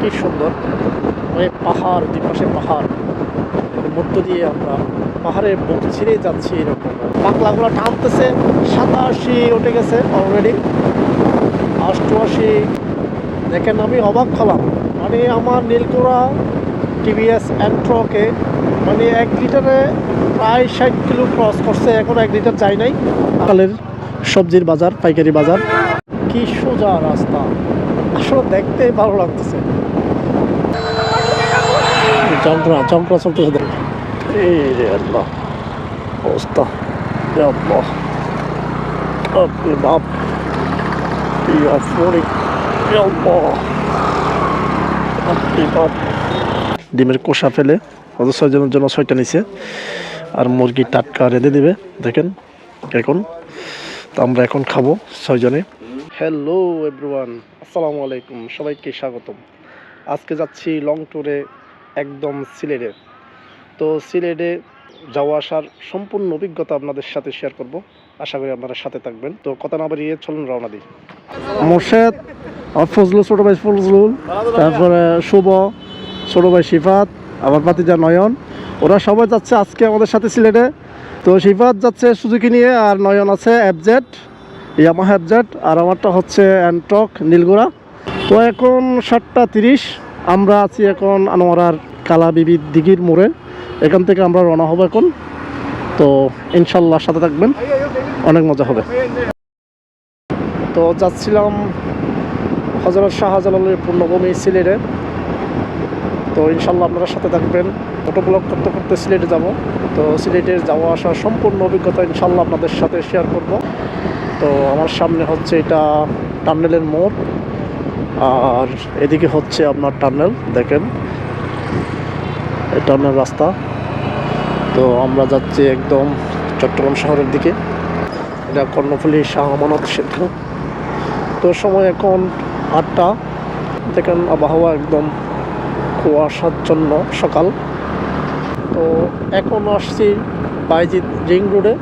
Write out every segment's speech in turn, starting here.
কি সুন্দর। মানে পাহাড়, দুপাশে পাহাড়। মধ্য দিয়ে আমরা পাহাড়ের বুক ছিঁড়ে যাচ্ছি এরকম। পাকলাগুলো টানতেছে, সাতাশি উঠে গেছে অলরেডি অষ্টআশি। দেখেন আমি অবাক হলাম। মানে আমার নীলকোড়া টিভিএস অ্যান্ট্রকে মানে এক লিটারে প্রায় ষাট কিলো ক্রস করছে, এখন এক লিটার যাই নাই। সকালের সবজির বাজার, পাইকারি বাজার। কি সোজা রাস্তা। আসলে দেখতে ভালো লাগতেছে। চংকরা চলতেছে দেখ এই রে আল্লাহ অবস্থা। আল্লাহ। আপনি বাপ। ডিমের কোষা ফেলে অত ছয়জনের জন্য ছয়টা নিছে আর মুরগি টাটকা রেঁধে দিবে। দেখেন এখন তো আমরা এখন খাব ছয়জনে। হ্যালো এভরিওয়ান আসসালামু আলাইকুম। সবাইকে স্বাগতম। আজকে যাচ্ছি লং ট্যুরে একদম সিলেটে। তো সিলেটে যাওয়া আসার সম্পূর্ণ অভিজ্ঞতা আপনাদের সাথে শেয়ার করব। আশা করি আপনারা সাথে থাকবেন। তো কথা না বাড়িয়ে চলুন রওনা দিই। মোর্শেদ ফজলুল, ছোটো ভাই ফজলুল। তারপরে শুভ, ছোটো ভাই শিফাত, আমার ভাতিজা নয়ন। ওরা সবাই যাচ্ছে আজকে আমাদের সাথে সিলেটে। তো শিফাত যাচ্ছে সুজুকি নিয়ে আর নয়ন আছে অ্যাবজেট ইয়ামাহা অ্যাবজেট আর আমারটা হচ্ছে অ্যান্টক নীলগোড়া। তো এখন সাতটা তিরিশ। আমরা আছি এখন আনোয়ারার কালা বিবি দিঘির মোড়ে। এখান থেকে আমরা রওনা হব এখন। তো ইনশাল্লাহ সাথে থাকবেন। অনেক মজা হবে। তো যাচ্ছিলাম হজরত শাহজালালের পূর্ণভূমি সিলেটে। তো ইনশাল্লাহ আপনারা সাথে থাকবেন। ফটো ব্লগ করতে করতে সিলেটে যাব। তো সিলেটের যাওয়া আসার সম্পূর্ণ অভিজ্ঞতা ইনশাল্লাহ আপনাদের সাথে শেয়ার করব। তো আমার সামনে হচ্ছে এটা টানেলের মোড়। আর এদিকে হচ্ছে আপনার টানেল, দেখেন। টানেল রাস্তা। তো আমরা যাচ্ছি একদম চট্টগ্রাম শহরের দিকে। এটা কর্ণফুলী শাহ আমানত তো সময় এখন আটটা। দেখেন আবহাওয়া একদম কুয়াশাচ্ছন্ন সকাল। তো এখন আসছি বাইজিৎ রিং রোডে।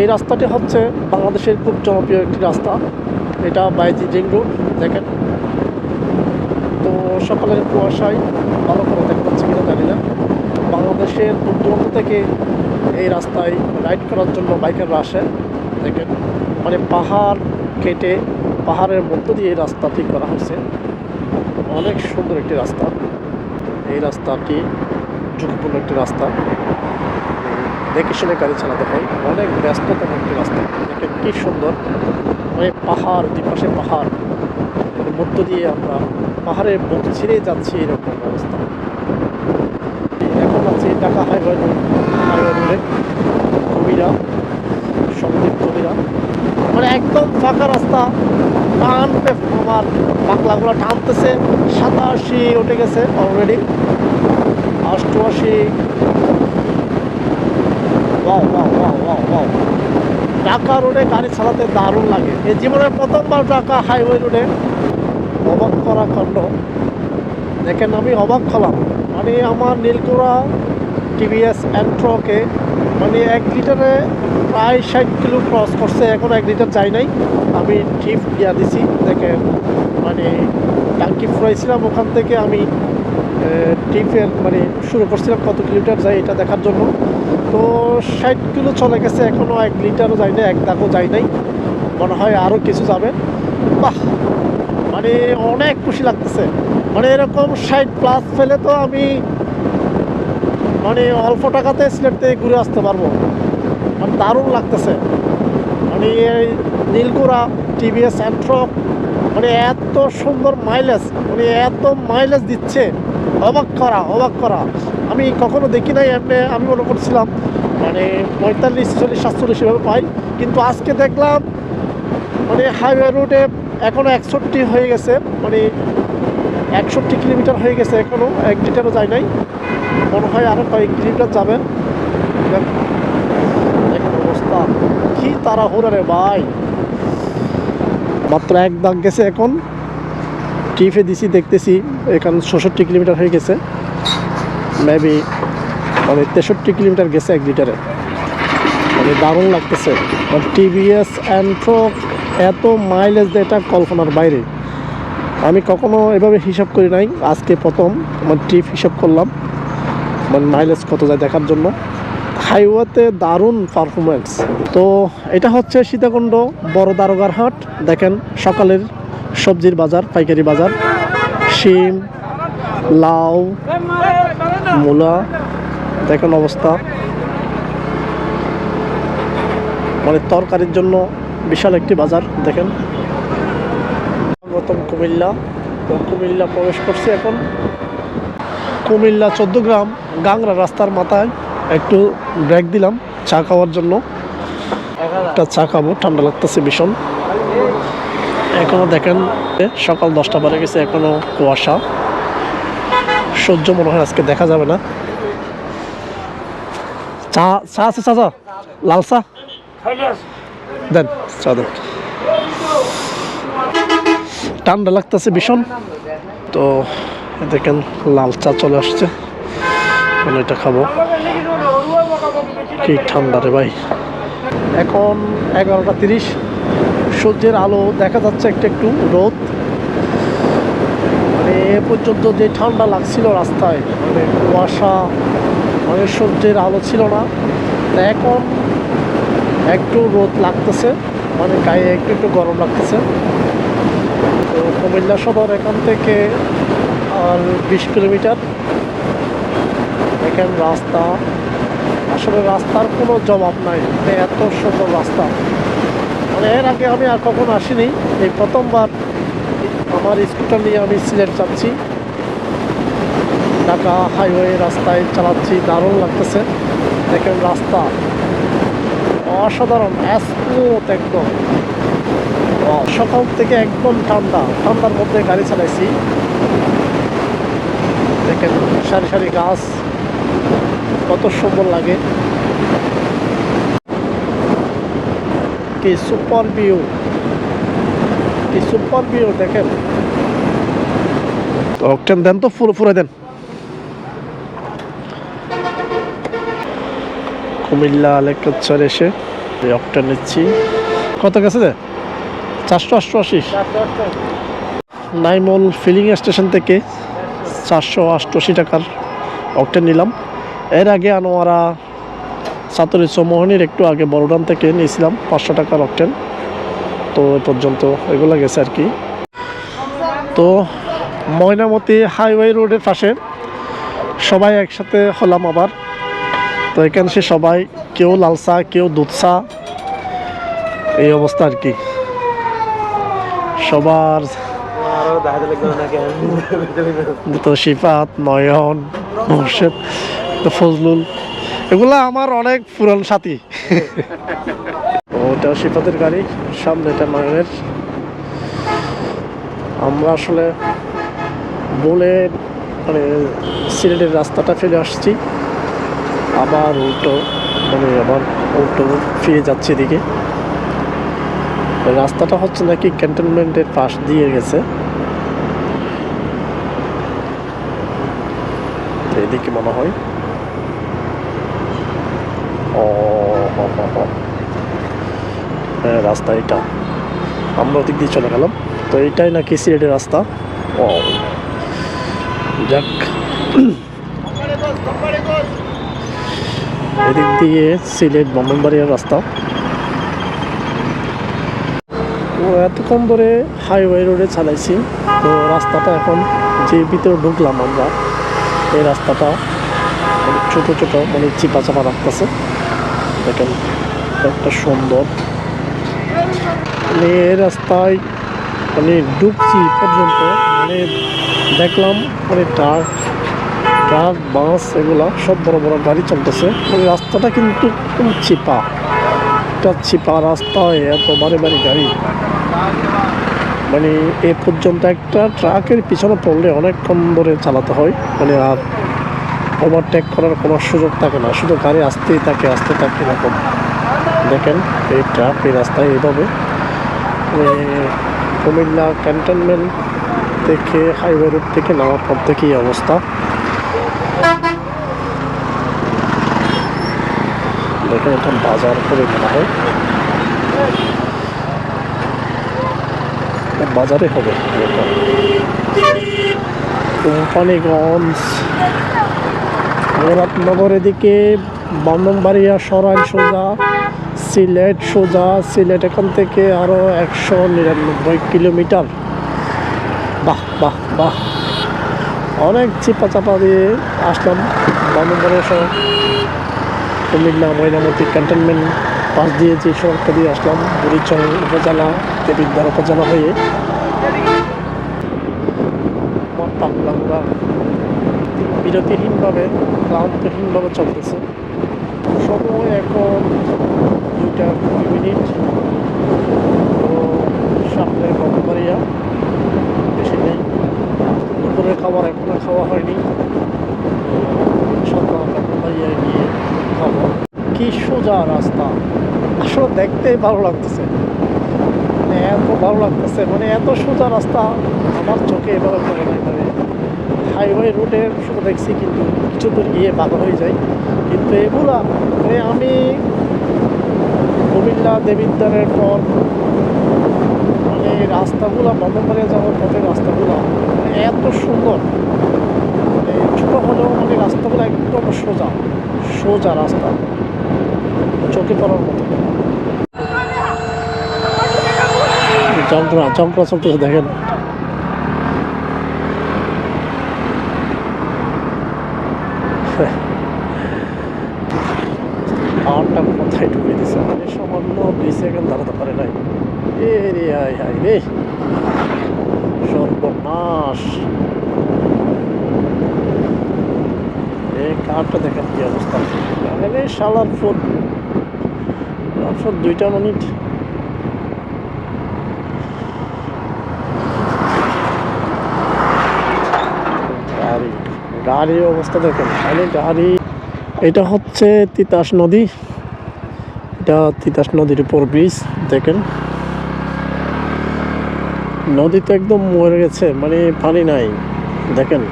এই রাস্তাটি হচ্ছে বাংলাদেশের খুব জনপ্রিয় একটি রাস্তা। এটা বাইজি রিং রোড, দেখেন। তো সকালের কুয়াশায় ভালো করে দেখতে পাচ্ছি কিনা জানি না। বাংলাদেশের দূর দূরান্ত থেকে এই রাস্তায় রাইড করার জন্য বাইকাররা আসে। দেখেন মানে পাহাড় কেটে পাহাড়ের মধ্য দিয়ে এই রাস্তাটি করা হয়েছে। অনেক সুন্দর একটি রাস্তা। এই রাস্তাটি ঝুঁকিপূর্ণ একটি রাস্তা। দেখে শুনে গাড়ি চালাতে হয়। অনেক ব্যস্ততম একটি রাস্তা। দেখেন, কি সুন্দর। মানে পাহাড় দুই পাশে পাহাড় মধ্য দিয়ে আমরা পাহাড়ের বুক ছিঁড়ে যাচ্ছি এরকম অবস্থা। এখন আছি ঢাকা হাইওয়ে কবিরা সন্দীপ কবিরা। মানে একদম ফাঁকা রাস্তা, টান আমার বাংলাগুলো টানতেছে, সাতাশি উঠে গেছে অলরেডি অষ্টআশি wow wow wow wow wow Dhaka রোডে গাড়ি চালাতে দারুণ লাগে। এই জীবনের প্রথমবার ঢাকা হাইওয়ে রোডে অবাক করা কাণ্ড। দেখেন, আমি অবাক হলাম। মানে আমার নীলকুড়া টিভিএস অ্যান্ট্রকে মানে এক লিটারে প্রায় ষাট কিলো ক্রস করছে, এখন এক লিটার যাই নাই। আমি ট্রিপ দিয়া দিছি, দেখেন। মানে টাঙ্কি ফুরাইছিলাম, ওখান থেকে আমি ট্রিপের মানে শুরু করছিলাম কত কিলোমিটার যায় এটা দেখার জন্য। তো ষাট কিলো চলে গেছে এখনও এক লিটারও যায় না এক দাগও যায় নাই। মনে হয় আরও কিছু যাবে। বাহ! মানে অনেক খুশি লাগতেছে। মানে এরকম ষাট প্লাস ফেলে তো আমি মানে অল্প টাকাতে সিলেট থেকে ঘুরে আসতে পারব। মানে দারুণ লাগতেছে। মানে এই নীলকুড়া টিভিএস অ্যান্ট্রক মানে এত সুন্দর মাইলেজ মানে এত মাইলেজ দিচ্ছে। অবাক করা অবাক করা। আমি কখনো দেখি নাই, এমনি আমি মনে করছিলাম মানে পঁয়তাল্লিশ চল্লিশ সাতচল্লিশ এভাবে পাই। কিন্তু আজকে দেখলাম মানে হাইওয়ে রুটে এখনও একষট্টি হয়ে গেছে মানে একষট্টি কিলোমিটার হয়ে গেছে এখনও এক লিটারও যায় নাই। মনে হয় আরও কয়েক কিলোমিটার যাবে অবস্থা, কি তাড়াহুড়া রে ভাই। মাত্র এক দাগ গেছে এখন। টিফে দিছি, দেখতেছি এখানে ষষট্টি কিলোমিটার হয়ে গেছে। মেবি মানে তেষট্টি কিলোমিটার গেছে এক লিটারে। মানে দারুণ লাগতেছে। টিভিএস অ্যান্ট্রো এত মাইলেজ দেয়, এটা কল্পনার বাইরে। আমি কখনো এভাবে হিসাব করি নাই, আজকে প্রথম আমার ট্রিপ হিসাব করলাম। মানে মাইলেজ কত যায় দেখার জন্য। হাইওয়েতে দারুণ পারফরমেন্স তো এটা হচ্ছে সীতাকুণ্ড বড় দারোগার হাট। দেখেন সকালের সবজির বাজার, পাইকারি বাজার, শিম, লাউ, মূলা, দেখেন অবস্থা। মানে তরকারির জন্য বিশাল একটি বাজার, দেখেন। প্রথম কুমিল্লা। কুমিল্লা প্রবেশ করছি এখন। কুমিল্লা চোদ্দ গ্রাম, গাংরা রাস্তার মাথায় একটু ব্রেক দিলাম, চা খাওয়ার জন্য। একটা চা খাব, ঠান্ডা লাগতেছে ভীষণ। এখনও দেখেন সকাল দশটা বাজে গেছে, এখনও কুয়াশা। সহ্য মনে হয় আজকে দেখা যাবে না। চা চা আছে চাচা লাল চা। দেন চা দেন। ঠান্ডা লাগতেছে ভীষণ। তো দেখেন লাল চা চলে আসছে। এখন এটা খাব। কি ঠান্ডা রে ভাই। এখন এগারোটা তিরিশ। সূর্যের আলো দেখা যাচ্ছে একটু একটু রোদ। মানে এ পর্যন্ত যে ঠান্ডা লাগছিল রাস্তায় মানে কুয়াশা মানে সূর্যের আলো ছিল না। এখন একটু রোদ লাগতেছে মানে গায়ে একটু একটু গরম লাগতেছে। তো কুমিল্লা সদর এখান থেকে আর বিশ কিলোমিটার। এখানে রাস্তা, আসলে রাস্তার কোনো জবাব নাই মানে এত সুন্দর রাস্তা। মানে এর আগে আমি আর কখনো আসিনি। এই প্রথমবার আমার স্কুটার নিয়ে আমি সিলেট যাচ্ছি। ঢাকা হাইওয়ে রাস্তায় চালাচ্ছি, দারুণ লাগতেছে। দেখেন রাস্তা। অসাধারণ স্মুথ একদম। সকাল থেকে একদম ঠান্ডা। ঠান্ডার মধ্যে গাড়ি চালাইছি। দেখেন সারি সারি গাছ। কত সুন্দর লাগে। কি সুপার ভিউ? কি সুপার ভিউ, দেখেন। অকটেন, দেন তো ফুল ফুরে দেন। কুমিল্লা লেকচর এসে অকটেন নিচ্ছি। কত গেছে রে চারশো অষ্টআশি নাইমল ফিলিং স্টেশন থেকে চারশো অষ্টআশি টাকার অকটেন নিলাম। এর আগে আনোয়ারা সাতরি চৌমোহনীর একটু আগে বড়ডান থেকে নিয়েছিলাম পাঁচশো টাকার অকটেন তো এ পর্যন্ত এগুলো গেছে আর কি। তো ময়নামতি হাইওয়ে রোডের পাশে সবাই একসাথে হলাম আবার। তো এখানে সে সবাই কেউ লাল চা, কেউ দুধ চা, এই অবস্থা আর কি। সবার তো শিফাত, নয়ন, মোর্শেদ ফজলুল এগুলা আমার অনেক পুরান সাথী। ওটা শিফাতের গাড়ি, সামনে এটা নয়নের আমরা আসলে বলে মানে সিলেটের রাস্তাটা ফেলে আসছি। আবার উল্টো মানে আবার উল্টো ফিরে যাচ্ছি এদিকে। রাস্তাটা হচ্ছে নাকি ক্যান্টনমেন্টের পাশ দিয়ে গেছে। এদিকে মনে হয়। হ্যাঁ রাস্তা এটা। আমরা ওদিক দিয়ে চলে গেলাম। তো এইটাই নাকি সিলেটের রাস্তা। ও যাক। এদিক দিয়ে সিলেট ব্রাহ্মণবাড়িয়ার রাস্তা। ও এতক্ষণ ধরে হাইওয়ে রোডে চালাইছি। তো রাস্তাটা এখন যে ভিতরে ঢুকলাম আমরা, এই রাস্তাটা অনেক ছোটো ছোটো মানে চিপা চাপা রাখতেছে। দেখেন একটা সুন্দর। মানে এই রাস্তায় মানে ঢুকছি পর্যন্ত মানে দেখলাম মানে ট্রাক ট্রাক, বাস এগুলা সব বড় বড় গাড়ি চলতেছে। মানে রাস্তাটা কিন্তু খুব চিপা, একটা চিপা রাস্তায় এত বারে বারে গাড়ি। মানে এ পর্যন্ত একটা ট্রাকের পিছনে পড়লে অনেকক্ষণ ধরে চালাতে হয় মানে আর ওভারটেক করার কোনো সুযোগ থাকে না। শুধু গাড়ি আসতেই থাকে, আসতে থাকে এরকম। দেখেন, এই ট্রাক, এই রাস্তায় এইভাবে। কুমিল্লা ক্যান্টনমেন্ট থেকে হাইওয়ে রোড থেকে নামার পর থেকেই অবস্থা। দেখেন, এটা বাজার করে মনে হয়। বাজারে হবে। কোম্পানিগঞ্জ মুরাদনগর এদিকে বামনবাড়িয়া সরাইল সোজা, সিলেট সোজা, সিলেট এখান থেকে আরও একশো নিরানব্বই কিলোমিটার। বাহ বাহ বাহ। অনেক চিপা চাপা দিয়ে আসলাম বামনবাড়িয়া সহ কুমিল্লা ময়নামতি ক্যান্টনমেন্ট, পাশ দিয়ে যে সড়কটা দিয়ে আসলাম বুড়িচং উপজেলা, দেবিদ্বার উপজেলা হয়ে আমার পাগলাগুলা বিরতিহীনভাবে, ক্লান্তহীনভাবে চলতেছে। সময় এখন দুইটা কুড়ি মিনিট। তো সামনে বাড়িয়া বেশি নেই। দুপুরের খাবার এখনও খাওয়া হয়নি। সকাল বাড়িয়া গিয়ে খাব। কি সোজা রাস্তা। আসলে দেখতেই ভালো লাগতেছে। মানে এত ভালো লাগতেছে। মানে এত সোজা রাস্তা আমার চোখে এভাবে পড়ে নাই হাইওয়ে শুধু দেখছি কিন্তু কিছু দূর গিয়ে বাধা হয়ে যায়। কিন্তু এগুলা মানে আমি কুমিল্লা দেবিদ্বারের পর মানে রাস্তাগুলো বন্ধনবাড়িয়া যাওয়ার পথের রাস্তাগুলো মানে এত সুন্দর। মানে ছোটো হলেও মানে রাস্তাগুলো একদম সোজা সোজা রাস্তা। চোখে পড়ার মতো। যন্ত্রণা যন্ত্রণা চলতেছে, দেখেন। খাওয়ারটা কোথায় ঢুকে দিছে। মানে সামান্য দুই সেকেন্ড দাঁড়াতে পারে নাই। এ রে, আয় হায় রে। সর্বনাশ। এই কারটা দেখেন কি অবস্থা। আরে শালার ফুট দুইটা মিনিট গাড়ি গাড়ির অবস্থা দেখেন, খালি গাড়ি এটা হচ্ছে তিতাস নদী। এটা তিতাস নদীর উপর ব্রিজ দেখেন। নদী তো একদম মরে গেছে মানে পানি নাই, দেখেন।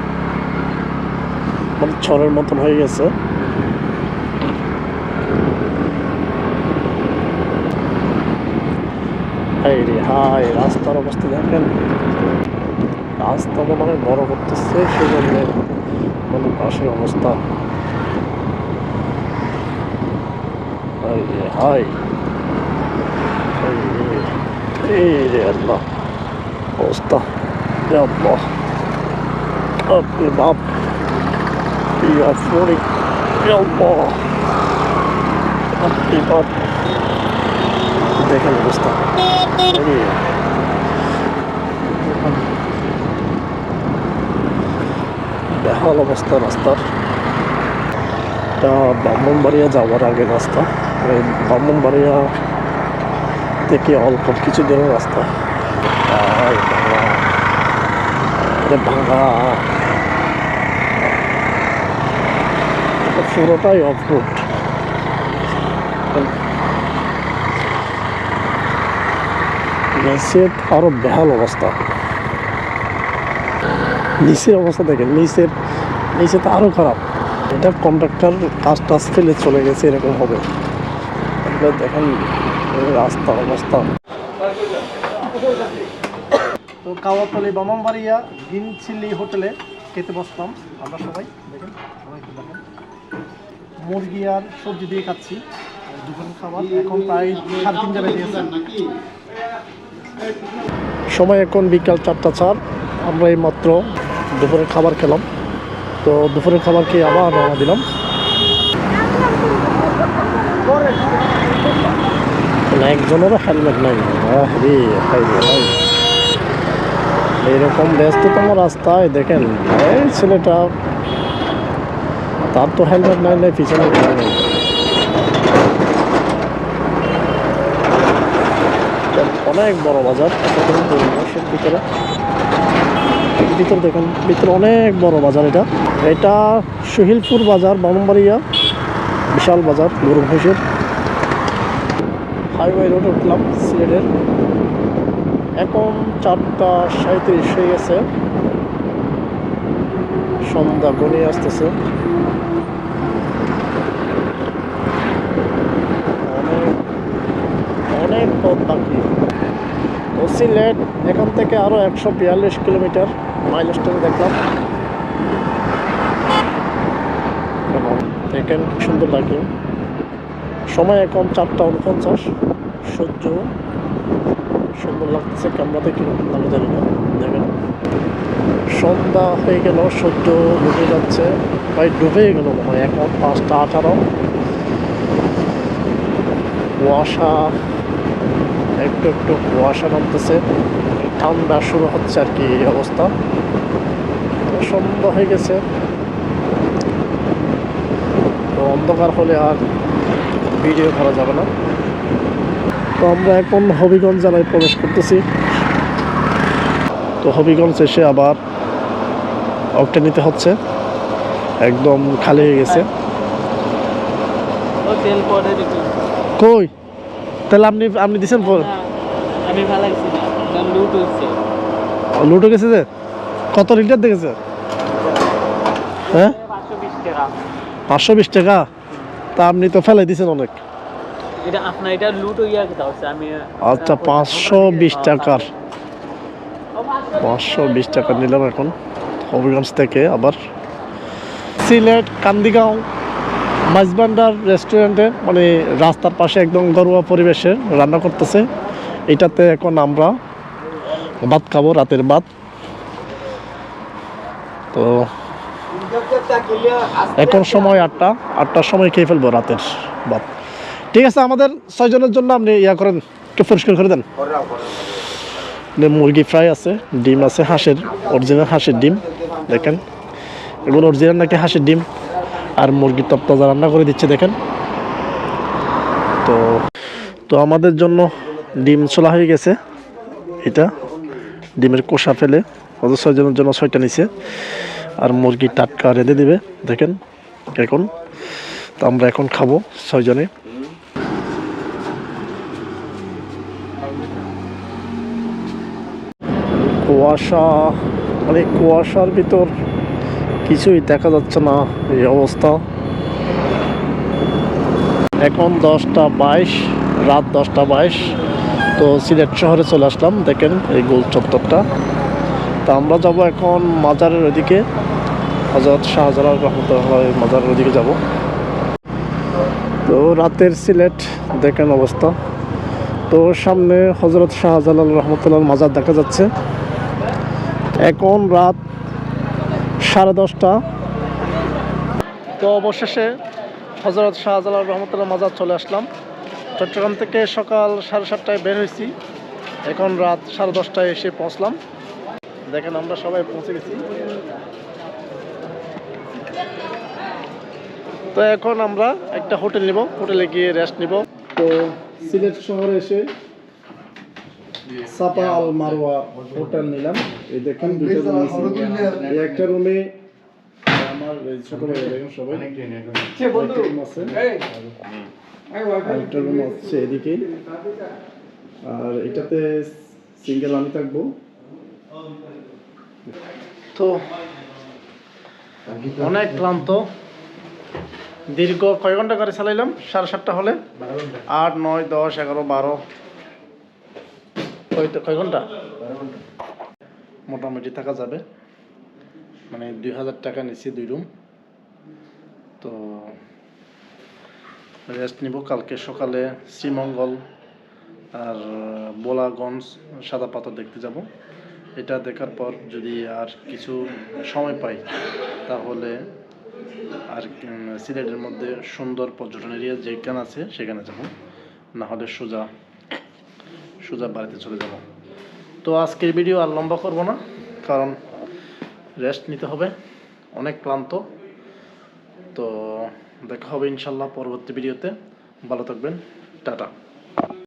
মানে ছড়ের মতন হয়ে গেছে। হাই রে রাস্তার অবস্থা দেখেন। রাস্তা মনে হয় বড় করতেছে, সেজন্য মানে আমাদের পাশের অবস্থা। এই আল্লাহ, অবস্থা। রে আল্লাহ। বাপরে বাপ। কি আফরিক রে আল্লাহ। বাপরে বাপ। দেখেন অবস্থা। বেহাল অবস্থা রাস্তার। এটা ব্রাহ্মণবাড়িয়া যাওয়ার আগে রাস্তা। এই ব্রাহ্মণবাড়িয়া থেকে অল্প কিছু দূরের রাস্তা। ভাঙা। পুরোটাই অফ রোড নিচের আরও বেহাল অবস্থা। নিচের অবস্থা দেখেন, নিচের, নিচে তো আরও খারাপ। এটা কন্ট্রাক্টর কাজ টাজ ফেলে চলে গেছে, এরকম হবে। দেখেন এই রাস্তার অবস্থা। তো কাওয়াতলি বামামবাড়িয়া গ্রিন চিলি হোটেলে খেতে বসলাম আমরা সবাই। দেখেন সবাই দেখেন মুরগি আর সবজি দিয়ে খাচ্ছি দুপুরের খাবার এখন প্রায় তিনটা বেজে গেছে। সময় এখন বিকাল চারটা চার, আমরা এই মাত্র দুপুরের খাবার খেলাম। তো দুপুরের খাবার খেয়ে আবার রওনা দিলাম। একজনেরও হেলমেট নাই। এইরকম ব্যস্ততম রাস্তায় দেখেন, এই ছেলেটা, তার তো হেলমেট নাই নাই, পিছনে অনেক বড় বাজার ভিতরে। ভিতর দেখেন, ভিতরে অনেক বড় বাজার এটা। এটা সুহিলপুর বাজার, বামনবাড়িয়া, বিশাল বাজার, গরু মহিষের হাইওয়ে রোডে উঠলাম, সিলেটের। এখন চারটা সাঁত্রিশ হয়ে গেছে। সন্ধ্যা গনিয়ে আসতেছে। অনেক পথ বাকি। সিলেট এখান থেকে আরও একশো বিয়াল্লিশ কিলোমিটার। মাইল স্টোনে দেখলাম। দেখেন কি সুন্দর লাগে সময় এখন চারটা উনপঞ্চাশ, সূর্য। সুন্দর লাগতেছে ক্যামেরাতে কীরকম লাগে জানি না, দেখেন। সন্ধ্যা হয়ে গেল, সূর্য ডুবে যাচ্ছে, প্রায় ডুবে গেল মনে হয়, এখন পাঁচটা আঠারো। কুয়াশা, একটু একটু কুয়াশা নামতেছে। ঠান্ডা শুরু হচ্ছে আর কি এই অবস্থা। সন্ধ্যা হয়ে গেছে। তো অন্ধকার হলে আর ভিডিও করা যাবে না। তো আমরা এখন হবিগঞ্জ জেলায় প্রবেশ করতেছি। তো হবিগঞ্জ এসে আবার অকটা নিতে হচ্ছে। একদম খালি হয়ে গেছে। কই? তাহলে আপনি আপনি দিচ্ছেন না, আমি ভালো লুট গেছে যে? কত লিটার দেখেছে? হ্যাঁ? পাঁচশো বিশ টাকা। তা আপনি তো ফেলাই দিছেন অনেক। আচ্ছা পাঁচশো বিশ টাকার। পাঁচশো বিশ টাকা নিলাম এখন। হবিগঞ্জ থেকে আবার। সিলেট কান্দিগাঁও মাঝবান্ডার রেস্টুরেন্টে মানে রাস্তার পাশে একদম ঘরোয়া পরিবেশে রান্না করতেছে। এটাতে এখন আমরা ভাত খাব, রাতের ভাত। তো এখন সময় আটটা, আটটার সময় খেয়ে ফেলব রাতের ভাত। ঠিক আছে, আমাদের ছয়জনের জন্য আপনি ইয়া করেন, একটু পরিষ্কার করে দেন। মুরগি ফ্রাই আছে, ডিম আছে, হাঁসের অরিজিনাল হাঁসের ডিম, দেখেন। এগুলো অরিজিনাল নাকি হাঁসের ডিম? আর মুরগির তপ্তাজা রান্না করে দিচ্ছে, দেখেন। তো তো আমাদের জন্য ডিম ছোলা হয়ে গেছে, এটা। ডিমের কোষা ফেলে ওদের ছয়জনের জন্য ছয়টা নিছে। আর মুরগি টাটকা রেঁধে দিবে, দেখেন এখন। তো আমরা এখন খাব ছয়জনে। কুয়াশা মানে কুয়াশার ভিতর কিছুই দেখা যাচ্ছে না এই অবস্থা। এখন দশটা বাইশ, রাত দশটা বাইশ। তো সিলেট শহরে চলে আসলাম, দেখেন এই গোল চত্বরটা। তা আমরা যাব এখন মাজারের ওদিকে হজরত শাহজালাল রহমতুল্লাহ মাজারের ওদিকে যাব। তো রাতের সিলেট, দেখেন অবস্থা। তো সামনে হজরত শাহজালাল রহমতুল্লাহ মাজার দেখা যাচ্ছে। এখন রাত সাড়ে দশটা। তো অবশেষে হজরত শাহজালাল রহমতুল্লাহ মাজার চলে আসলাম। চট্টগ্রাম থেকে সকাল সাড়ে সাতটায় বের হয়েছি। এখন রাত সাড়ে দশটায় এসে পৌঁছলাম। দেখেন আমরা সবাই পৌঁছে গেছি। তো এখন আমরা একটা হোটেল নিব হোটেলে গিয়ে রেস্ট নিব। তো সিলেট শহরে এসে সাপা আল মারওয়া হোটেল নিলাম। এই দেখেন রুম এই একটা রুমে আমার ছোট ভাই দেখেন সবাই। আছে। আরেকটা রুম আছে এদিকে। আর এটাতে সিঙ্গেল আমি থাকব। তো অনেক ক্লান্ত। দীর্ঘ কয় ঘণ্টা করে চালাইলাম? সাড়ে সাতটা হলে। আট নয় দশ এগারো বারো। কয় কয় ঘণ্টা? মোটামুটি থাকা যাবে। মানে দুই হাজার টাকা নিচ্ছি দুই রুম তো রেস্ট নিব কালকে সকালে শ্রীমঙ্গল আর বোলাগঞ্জ সাদা পাথর দেখতে যাব। এটা দেখার পর যদি আর কিছু সময় পাই, তাহলে আর সিলেটের মধ্যে সুন্দর পর্যটন এরিয়া যেখানে আছে সেখানে যাব। না হলে সোজা সোজা বাড়িতে চলে যাব। তো আজকের ভিডিও আর লম্বা করব না, কারণ রেস্ট নিতে হবে, অনেক ক্লান্ত। তো দেখা হবে ইনশাল্লাহ পরবর্তী ভিডিওতে। ভালো থাকবেন। টাটা।